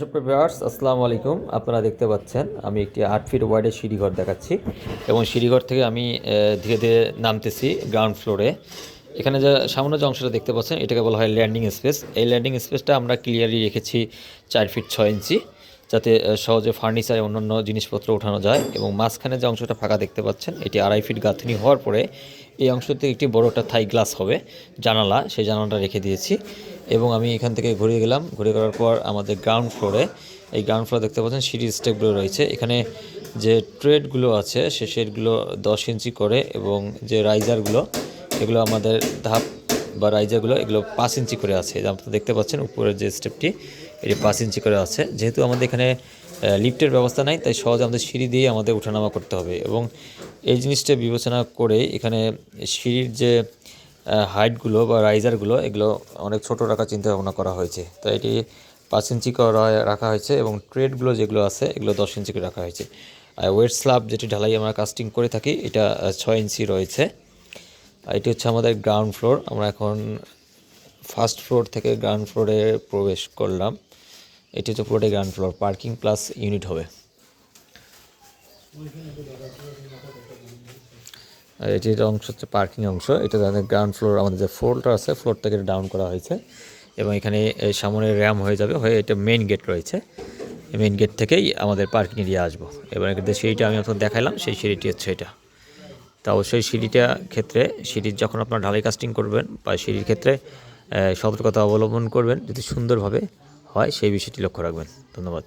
সুপ্রভিয়ার্স আসসালামু আলাইকুম। আপনারা দেখতে পাচ্ছেন, আমি একটি আট ফিট ওয়াইডের সিঁড়িঘর দেখাচ্ছি এবং সিঁড়িঘর থেকে আমি ধীরে ধীরে নামতেছি গ্রাউন্ড ফ্লোরে এখানে যে সামনে যে অংশটা দেখতে পাচ্ছেন, এটাকে বলা হয় ল্যান্ডিং স্পেস এই ল্যান্ডিং স্পেসটা আমরা ক্লিয়ারলি রেখেছি চার ফিট ছয় ইঞ্চি, যাতে সহজে ফার্নিচার অন্যান্য জিনিসপত্র ওঠানো যায় এবং মাঝখানে যে অংশটা ফাঁকা দেখতে পাচ্ছেন, এটি আড়াই ফিট গাঁথনি হওয়ার পরে এই অংশতে একটি বড় একটা থাই গ্লাস হবে, জানালা, সেই জানালাটা রেখে দিয়েছি। এবং আমি এখান থেকে ঘুরে গেলাম। ঘুরে করার পর আমাদের গ্রাউন্ড ফ্লোরে এই গ্রাউন্ড ফ্লোর দেখতে পাচ্ছেন সিঁড়ির স্টেপগুলো রয়েছে। এখানে যে ট্রেডগুলো আছে, সে শেডগুলো দশ ইঞ্চি করে এবং যে রাইজারগুলো এগুলো আমাদের ধাপ বা রাইজারগুলো এগুলো পাঁচ ইঞ্চি করে আছে। আপনারা দেখতে পাচ্ছেন উপরের যে স্টেপটি এটি পাঁচ ইঞ্চি করে আছে। যেহেতু আমাদের এখানে লিফটের ব্যবস্থা নাই, তাই সহজে আমাদের সিঁড়ি দিয়ে আমাদের ওঠানামা করতে হবে। এবং এই জিনিসটা বিবেচনা করে এখানে সিঁড়ির যে হাইটগুলো বা রাইজারগুলো এগুলো অনেক ছোট রাখার চিন্তা ভাবনা করা হয়েছে। তো এটি পাঁচ ইঞ্চি রাখা হয়েছে এবং ট্রেডগুলো যেগুলো আছে, এগুলো দশ ইঞ্চি রাখা হয়েছে। আর ওয়েট স্ল্যাব যেটি ঢালাই আমরা কাস্টিং করে থাকি, এটা ছয় ইঞ্চি রয়েছে। আর এটি হচ্ছে আমাদের গ্রাউন্ড ফ্লোর আমরা এখন ফার্স্ট ফ্লোর থেকে গ্রাউন্ড ফ্লোরে প্রবেশ করলাম। এটি হচ্ছে পুরোটাই ground floor parking plus unit হবে। আর এটির অংশ হচ্ছে পার্কিং অংশ। এটা আমাদের গ্রাউন্ড ফ্লোর আমাদের যে ফ্লোরটা আছে ফ্লোর থেকে ডাউন করা হয়েছে। এবং এখানে সামনে র্যাম হয়ে যাবে, হয়ে এটা মেইন গেট রয়েছে। মেইন গেট থেকেই আমাদের পার্কিং এরিয়া আসব। এবার এখানে সিঁড়িটা আমি আপনাকে দেখাইলাম, সেই সিঁড়িটি হচ্ছে এটা। তা অবশ্যই সিঁড়িটা ক্ষেত্রে, সিঁড়ির যখন আপনার ঢালাই কাস্টিং করবেন বা সিঁড়ির ক্ষেত্রে সতর্কতা অবলম্বন করবেন, যদি সুন্দরভাবে হয়, সেই বিষয়টি লক্ষ্য রাখবেন। ধন্যবাদ।